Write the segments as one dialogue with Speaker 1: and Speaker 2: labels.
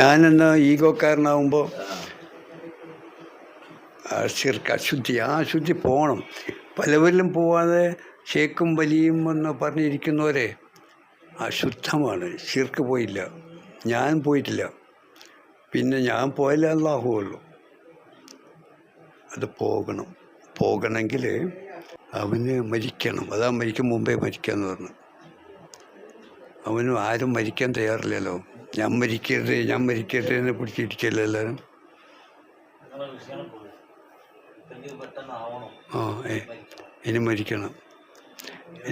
Speaker 1: ഞാനെന്ന ഈഗോക്കാരനാവുമ്പോൾ ശിർക്ക് അശുദ്ധി ആ അശുദ്ധി പോകണം പലവരിലും പോവാതെ ഷേക്കും വലിയും എന്ന് പറഞ്ഞിരിക്കുന്നവരെ അശുദ്ധമാണ്. ശിർക്ക് പോയില്ല. ഞാൻ പോയിട്ടില്ല. പിന്നെ ഞാൻ പോയാലേ അള്ളാഹുള്ളൂ അത് പോകണം. പോകണമെങ്കിൽ അവന് മരിക്കണം. അതാ മരിക്കും മുമ്പേ മരിക്കാന്ന് പറഞ്ഞു. അവനും ആരും മരിക്കാൻ തയ്യാറില്ലല്ലോ. ഞാൻ മരിക്കരുത് ഞാൻ മരിക്കരുത് എന്ന് പിടിച്ചിരിക്കല്ലോ എല്ലാവരും? ആ ഏ ഇനി മരിക്കണം.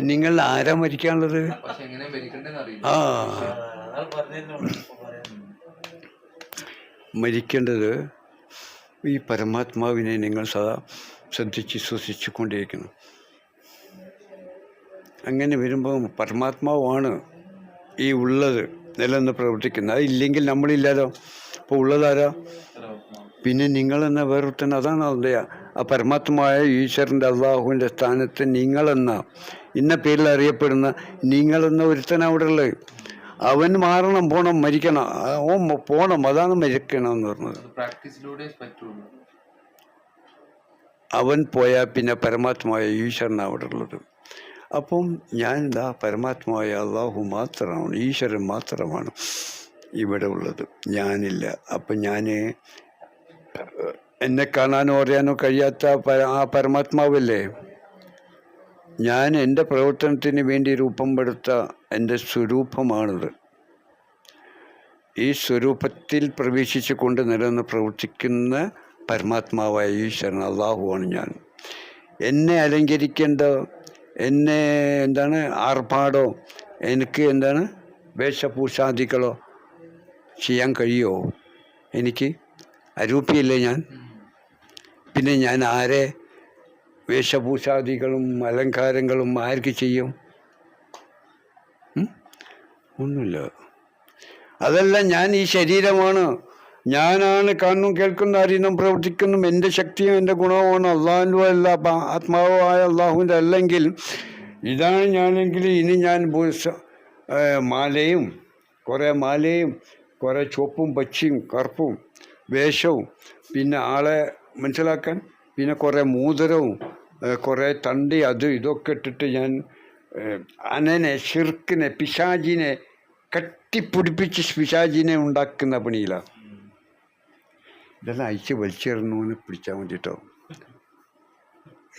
Speaker 1: നിങ്ങൾ ആരാ മരിക്കാനുള്ളത്? ആ. മരിക്കേണ്ടത് ഈ പരമാത്മാവിനെ നിങ്ങൾ സദാ ശ്രദ്ധിച്ച് ശ്വസിച്ചു കൊണ്ടിരിക്കണം അങ്ങനെ വരുമ്പോൾ പരമാത്മാവാണ് ഈ ഉള്ളത് നിലനിന്ന് പ്രവർത്തിക്കുന്നത് അതില്ലെങ്കിൽ നമ്മളില്ലല്ലോ അപ്പോൾ ഉള്ളതാരാ പിന്നെ നിങ്ങളെന്ന വേറൊരുത്തൻ അതാണ് അതിന്റെ ആ പരമാത്മായ ഈശ്വരന്റെ അള്ളാഹുവിന്റെ സ്ഥാനത്ത് നിങ്ങളെന്ന ഇന്ന പേരിൽ അറിയപ്പെടുന്ന നിങ്ങളെന്ന ഒരുത്തൻ അവിടെ ഉള്ളത്. അവൻ മാറണം പോണം മരിക്കണം. ഓ പോണം അതാണ് മരിക്കണം എന്ന് പറഞ്ഞത് അവൻ പോയാൽ പിന്നെ പരമാത്മായ ഈശ്വരൻ അവിടെ ഉള്ളത്. അപ്പം ഞാൻ എന്താ പരമാത്മാവായ അള്ളാഹു മാത്രമാണ് ഈശ്വരൻ മാത്രമാണ് ഇവിടെ ഉള്ളത്. ഞാനില്ല. അപ്പം ഞാൻ എന്നെ കാണാനോ അറിയാനോ കഴിയാത്ത ആ പരമാത്മാവല്ലേ? ഞാൻ എന്റെ പ്രവർത്തനത്തിന് വേണ്ടി രൂപം പെടുത്ത എന്റെ സ്വരൂപമാണിത്. ഈ സ്വരൂപത്തിൽ പ്രവേശിച്ചു കൊണ്ട് നിലനിന്ന് പ്രവർത്തിക്കുന്ന പരമാത്മാവായ ഈശ്വരൻ അള്ളാഹുവാണ് ഞാൻ. എന്നെ അലങ്കരിക്കേണ്ട എന്നെ എന്താണ് ആർഭാടോ എനിക്ക് എന്താണ് വേഷഭൂഷാദികളോ ചെയ്യാൻ കഴിയുമോ? എനിക്ക് അരൂപിയല്ലേ ഞാൻ? പിന്നെ ഞാൻ ആരെ വേഷഭൂഷാദികളും അലങ്കാരങ്ങളും ആർക്ക് ചെയ്യും? ഒന്നുമില്ല. അതെല്ലാം ഞാൻ ഈ ശരീരമാണ്. ഞാനാണ് കാണുന്നു കേൾക്കുന്ന അറിയുന്നു പ്രവർത്തിക്കുന്നു. എന്റെ ശക്തിയും എന്റെ ഗുണവുമാണ് അള്ളാഹുവിന്റെ അല്ല ആത്മാവായ അള്ളാഹുവിന്റെ അല്ലെങ്കിൽ ഇതാണ് ഞാനെങ്കിൽ ഇനി ഞാൻ മാലയും കുറേ മാലയും കുറേ ചുവപ്പും പച്ചയും കറുപ്പും വേഷവും പിന്നെ ആളെ മനസ്സിലാക്കാൻ പിന്നെ കുറേ മൂതരവും കുറേ തണ്ടി അതും ഇതൊക്കെ ഇട്ടിട്ട് ഞാൻ അനനെ ഷിർക്കിനെ പിശാചിനെ കട്ടിപ്പിടിപ്പിച്ച് പിശാചിനെ ഉണ്ടാക്കുന്ന പണിയിലാണ് ഇതെല്ലാം അയച്ച് വലിച്ചെറിഞ്ഞു പിടിച്ചാൽ വേണ്ടിയിട്ടോ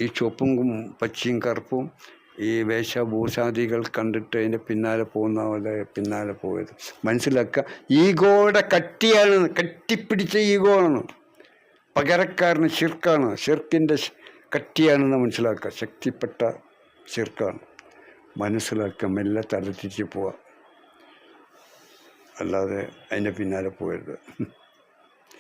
Speaker 1: ഈ ചുവപ്പും പച്ചയും കറുപ്പും ഈ വേഷഭൂഷാദികൾ കണ്ടിട്ട് അതിന്റെ പിന്നാലെ പോകുന്ന പോലെ പിന്നാലെ പോയത്. മനസ്സിലാക്കുക ഈഗോയുടെ കട്ടിയാണ് കട്ടിപ്പിടിച്ച ഈഗോ ആണ്. പകരക്കാരന് ഷിർക്കാണ് ഷിർക്കിന്റെ ശ്- കട്ടിയാണെന്ന് മനസ്സിലാക്കുക ശക്തിപ്പെട്ട ശിർക്കാണ്. മനസ്സിലാക്കുക മെല്ലെ തലത്തിരിച്ച് പോവുക അല്ലാതെ അതിന്റെ പിന്നാലെ പോകരുത്